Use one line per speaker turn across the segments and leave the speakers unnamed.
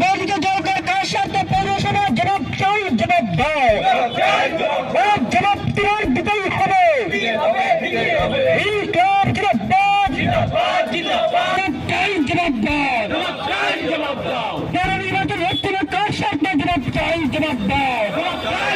বর্ধিত জলকর কার সাথে পৌরসভা জবাব চাই জবাব দাও জবাব দেওয়ার দিতেই হবে। জবাব দাও?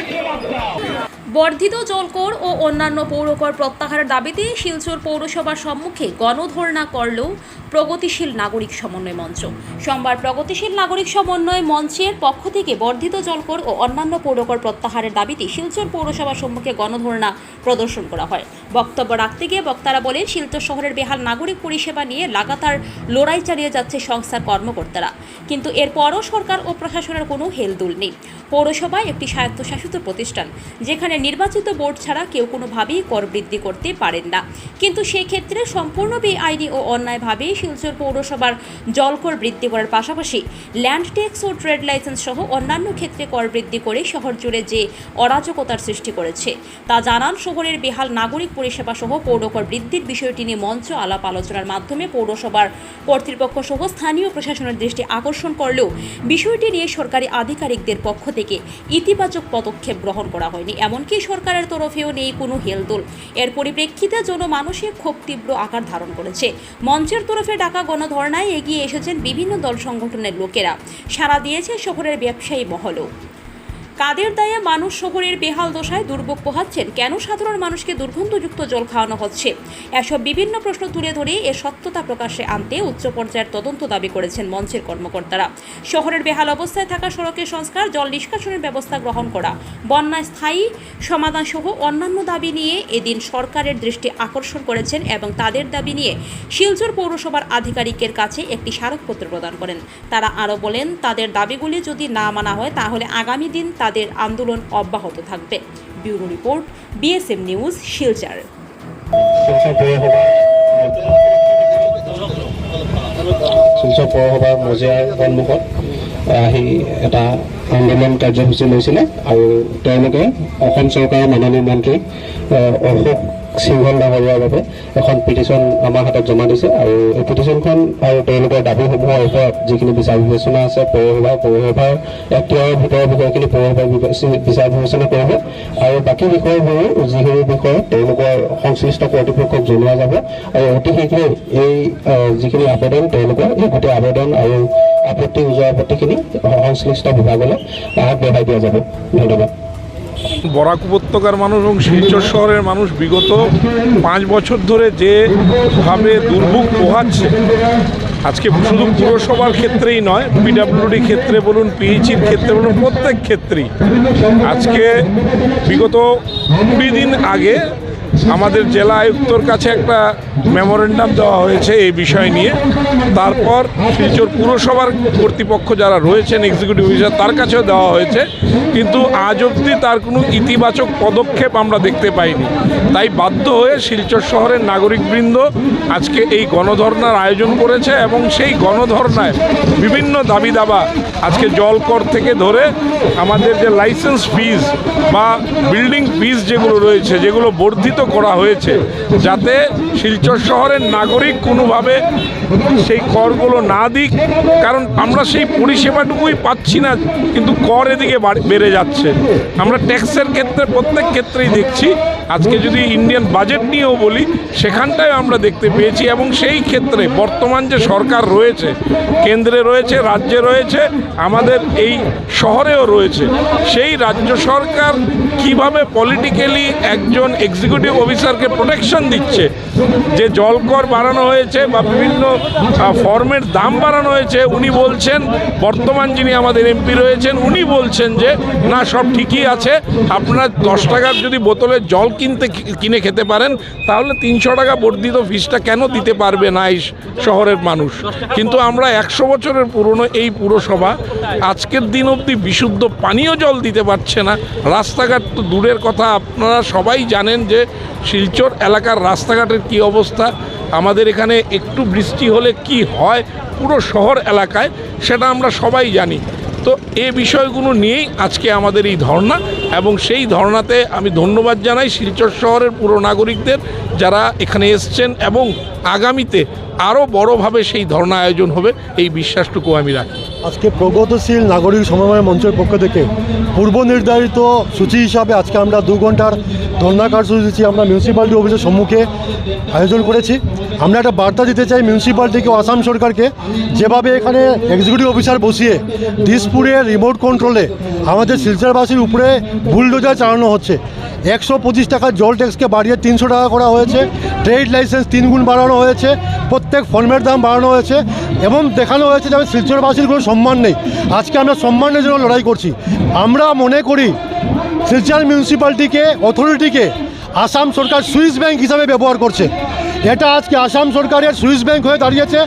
জবাব দাও।
বর্ধিত জলকর ও অন্যান্য পৌরকর প্রত্যাহারের দাবিতে শিলচর পৌরসভার সম্মুখে গণধর্ণা করলেও প্রগতিশীল নাগরিক সমন্বয় মঞ্চ। সোমবার প্রগতিশীল নাগরিক সমন্বয় মঞ্চের পক্ষ থেকে বর্ধিত জলকর ও অন্যান্য পৌরকর প্রত্যাহারের দাবিতে শিলচর পৌরসভার সম্মুখে গণধর্ণা প্রদর্শন করা হয়। বক্তব্য রাখতে গিয়ে বক্তারা বলেন, শিলচর শহরের বেহাল নাগরিক পরিষেবা নিয়ে লাগাতার লড়াই চালিয়ে যাচ্ছে সংস্থার কর্মকর্তারা। কিন্তু এরপরও সরকার ও প্রশাসনের কোনো হেলদুল নেই। পৌরসভা একটি স্বায়ত্তশাসিত প্রতিষ্ঠান, যেখানে নির্বাচিত বোর্ড ছাড়া কেউ কোনোভাবেই কর বৃদ্ধি করতে পারেন না। কিন্তু সেক্ষেত্রে সম্পূর্ণ বেআইনি ও অন্যায়ভাবে শিলচর পৌরসভার জলকর বৃদ্ধি করার পাশাপাশি ল্যান্ড ট্যাক্স ও ট্রেড লাইসেন্স সহ অন্যান্য ক্ষেত্রে কর বৃদ্ধি করে শহর জুড়ে যে অরাজকতার সৃষ্টি করেছে, তা জানান শহরের বেহাল নাগরিক পরিষেবা সহ পৌরকর বৃদ্ধির বিষয়টি নিয়ে মঞ্চ আলাপ আলোচনার মাধ্যমে পৌরসভার কর্তৃপক্ষ সহ স্থানীয় প্রশাসনের দৃষ্টি আকর্ষণ করলেও বিষয়টি নিয়ে সরকারি আধিকারিকদের পক্ষ থেকে ইতিবাচক পদক্ষেপ গ্রহণ করা হয়নি। এমনকি সরকারের তরফেও নেই কোনো হেলদোল। এর পরিপ্রেক্ষিতে জনমানসিক ক্ষোভ তীব্র আকার ধারণ করেছে। মঞ্চের তরফে ডাকা গণধর্নায় এগিয়ে এসেছেন বিভিন্ন দল সংগঠনের লোকেরা। সাড়া দিয়েছে শহরের ব্যবসায়ী মহলও। কাদের দায়ে মানুষ শহরের বেহাল দশায় দুর্ভোগ পোহাচ্ছেন? কেন সাধারণ মানুষকে দুর্গন্ধযুক্ত জল খাওয়ানো হচ্ছে? এসব বিভিন্ন প্রশ্ন তুলে ধরে এর সত্যতা প্রকাশ্যে আনতে উচ্চ পর্যায়ের তদন্ত দাবি করেছেন মঞ্চের কর্মকর্তারা। শহরের বেহাল অবস্থায় থাকা সড়কের সংস্কার, জল নিষ্কাশনের ব্যবস্থা গ্রহণ করা, বন্যায় স্থায়ী সমাধান সহ অন্যান্য দাবি নিয়ে এদিন সরকারের দৃষ্টি আকর্ষণ করেছেন এবং তাদের দাবি নিয়ে শিলচর পৌরসভার আধিকারিকের কাছে একটি স্মারকপত্র প্রদান করেন। তারা আরও বলেন, তাদের দাবিগুলি যদি না মানা হয়, তাহলে আগামী দিন তাদের আন্দোলন অব্যাহত থাকবে। Bureau report BSM news Silchar.
Silchar পৌরসভার মজিয়ার সন্মুখত আহি এটা আন্দোলন কাৰ্যসূচী লৈছিলে আৰু তেওঁলোকে অসম চৰকাৰৰ মাননীয় মন্ত্ৰী অশোক সিংহল ডাঙৰীয়াৰ বাবে এখন পিটিশ্যন আমাৰ হাতত জমা দিছে আৰু এই পিটিশ্যনখন আৰু তেওঁলোকৰ দাবীসমূহৰ ওপৰত যিখিনি বিচাৰ বিবেচনা আছে পৌৰসভা পৌৰসভাৰ এখতিয়াৰৰ ভিতৰৰ বিষয়খিনি পৌৰসভাই বিচাৰ বিবেচনা কৰিব আৰু বাকী বিষয়বোৰো যিখিনি বিষয় তেওঁলোকৰ সংশ্লিষ্ট কৰ্তৃপক্ষক জনোৱা যাব আৰু অতি শীঘ্ৰে এই যিখিনি আবেদন তেওঁলোকৰ এই গোটেই আবেদন আৰু আপত্তি ওজৰ আপত্তিখিনি সংশ্লিষ্ট বিভাগলৈ আগবঢ়াই দিয়া যাব। ধন্যবাদ।
বরাক উপত্যকার মানুষ এবং শিলচর শহরের মানুষ বিগত পাঁচ বছর ধরে যে যেভাবে দুর্ভোগ পোহাচ্ছে, আজকে শুধু পুরসভার ক্ষেত্রেই নয় পিডাব্লিউডি ক্ষেত্রে বলুন পিএইচির ক্ষেত্রে বলুন, প্রত্যেক ক্ষেত্রেই। আজকে বিগত কুড়ি দিন আগে আমাদের জেলা আয়ুক্তর কাছে একটা মেমোরেন্ডাম দেওয়া হয়েছে এই বিষয় নিয়ে। তারপর শিলচর পুরসভার কর্তৃপক্ষ যারা রয়েছেন এক্সিকিউটিভ অফিসার তার কাছেও দেওয়া হয়েছে। কিন্তু আজ অবধি তার কোনো ইতিবাচক পদক্ষেপ আমরা দেখতে পাইনি। তাই বাধ্য হয়ে শিলচর শহরের নাগরিকবৃন্দ আজকে এই গণধর্নার আয়োজন করেছে এবং সেই গণধর্নায় বিভিন্ন দাবি দাবা আজকে জলকর থেকে ধরে আমাদের যে লাইসেন্স ফিজ বা বিল্ডিং ফিজ যেগুলো রয়েছে, যেগুলো বর্ধিত করা হয়েছে যাতে শিলচর শহরের নাগরিক কোনোভাবে সেই করগুলো না দিক, কারণ আমরা সেই পরিষেবাটুকুই পাচ্ছি না, কিন্তু কর এদিকে বেড়ে যাচ্ছে। আমরা ট্যাক্সের ক্ষেত্রে প্রত্যেক ক্ষেত্রেই দেখছি আজকে যদি ইন্ডিয়ান বাজেট নিয়েও বলি, সেখানটায় আমরা দেখতে পেয়েছি এবং সেই ক্ষেত্রে বর্তমান যে সরকার রয়েছে, কেন্দ্রে রয়েছে, রাজ্যে রয়েছে, আমাদের এই শহরেও রয়েছে, সেই রাজ্য সরকার কীভাবে পলিটিক্যালি একজন এক্সিকিউটিভ অফিসারকে প্রোটেকশন দিচ্ছে, যে জলকর বাড়ানো হয়েছে বা বিভিন্ন ফর্মের দাম বাড়ানো হয়েছে, উনি বলছেন, বর্তমান যিনি আমাদের এমপি রয়েছেন, উনি বলছেন যে, না, সব ঠিকই আছে, আপনার দশ টাকার যদি বোতলে জল কিনতে কিনে খেতে পারেন, তাহলে তিনশো টাকা বর্ধিত ফিসটা কেন দিতে পারবে না এই শহরের মানুষ? কিন্তু আমরা একশো বছরের পুরনো এই পুরসভা, আজকের দিন অবধি বিশুদ্ধ পানীয় জল দিতে পারছে না। রাস্তাঘাট তো দূরের কথা, আপনারা সবাই জানেন যে শিলচর এলাকার রাস্তাঘাটের কি অবস্থা। আমাদের এখানে একটু বৃষ্টি হলে কি হয় পুরো শহর এলাকায়, সেটা আমরা সবাই জানি। তো এ বিষয়গুলো নিয়েই আজকে আমাদের এই ধর্না এবং সেই ধর্নাতে আমি ধন্যবাদ জানাই শিলচর শহরের পুরো নাগরিকদের যারা এখানে এসছেন এবং আগামীতে আরও বড়োভাবে সেই ধর্ণা আয়োজন হবে, এই বিশ্বাসটুকু আমি রাখি।
আজকে প্রগতিশীল নাগরিক সমন্বয় মঞ্চের পক্ষ থেকে পূর্ব নির্ধারিত সূচি হিসাবে আজকে আমরা দু ঘণ্টার ধর্ণা কার্যসূচি আমরা মিউনিসিপ্যালিটি অফিসের সম্মুখে আয়োজন করেছি। আমরা একটা বার্তা দিতে চাই মিউনিসিপ্যালিটিকে আসাম সরকারকে, যেভাবে এখানে এক্সিকিউটিভ অফিসার বসিয়ে দিসপুরে রিমোট কন্ট্রোলে আমাদের শিলচরবাসীর উপরে বুলডোজার চালানো হচ্ছে। একশো পঁচিশ টাকা জল ট্যাক্সকে বাড়িয়ে তিনশো টাকা করা হয়েছে। ট্রেড লাইসেন্স তিন গুণ বাড়ানো হয়েছে। প্রত্যেক ফর্মের দাম বাড়ানো হয়েছে। এবং দেখানো হয়েছে যে শিলচরবাসীর কোনো সম্মান নেই। আজকে আমরা সম্মানের জন্য লড়াই করছি। আমরা মনে করি শিলচর মিউনিসিপ্যালিটিকে, অথরিটিকে আসাম সরকার সুইস ব্যাংক হিসাবে ব্যবহার করছে। এটা আজকে আসাম সরকারের সুইস ব্যাংক হয়ে দাঁড়িয়েছে।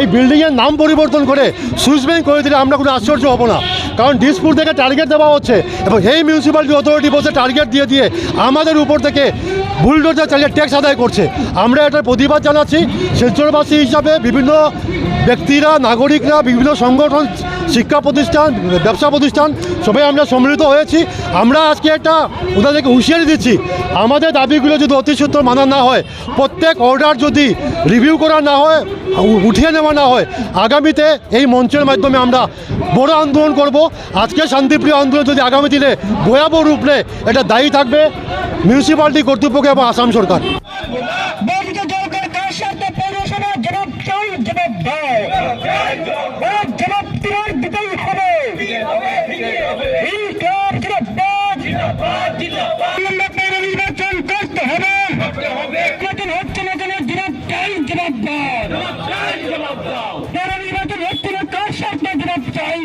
এই বিল্ডিংয়ের নাম পরিবর্তন করে সুইস ব্যাংক হয়ে দিলে আমরা কোনো আশ্চর্য হব না। কারণ ডিসপুর থেকে টার্গেট দেওয়া হচ্ছে এবং এই মিউনিসিপ্যালিটি অথরিটি বসে টার্গেট দিয়ে দিয়ে আমাদের উপর থেকে বুলডোজার চালিয়ে ট্যাক্স আদায় করছে। আমরা এটার প্রতিবাদ জানাচ্ছি। শিলচরবাসী হিসাবে বিভিন্ন ব্যক্তিরা, নাগরিকরা, বিভিন্ন সংগঠন, শিক্ষা প্রতিষ্ঠান, ব্যবসা প্রতিষ্ঠান, সবাই আমরা সম্মিলিত হয়েছি। আমরা আজকে একটা ওদেরকে হুঁশিয়ারি দিচ্ছি। আমাদের দাবিগুলো যদি অতি সত্তর মানা না হয়, প্রত্যেক অর্ডার যদি রিভিউ করা না হয়, উঠিয়ে নেওয়া না হয়, আগামীতে এই মঞ্চের মাধ্যমে আমরা বড় আন্দোলন করব। আজকে শান্তিপ্রিয় আন্দোলন যদি আগামী দিনে ভয়াবহ রূপ নেয় এটা দায়ী থাকবে মিউনিসিপ্যালিটি কর্তৃপক্ষ এবং আসাম সরকার।
হচ্ছে না জবাব দাও।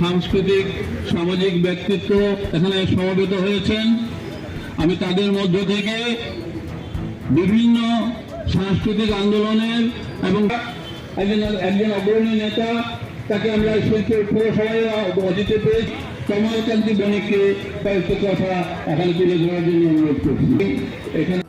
সাংস্কৃতিক, সামাজিক ব্যক্তিত্ব এখানে সমবেত হয়েছেন। আমি তাদের মধ্য থেকে বিভিন্ন সাংস্কৃতিক আন্দোলনের এবং একজন একজন অগ্রণী নেতা, তাকে আমরা শিল্পের পৌরসভায় অদিতে পেয়ে কমলকান্তি বণিককে কয়েকটি কথা এখানে তুলে ধরার জন্য অনুরোধ করছি। এখানে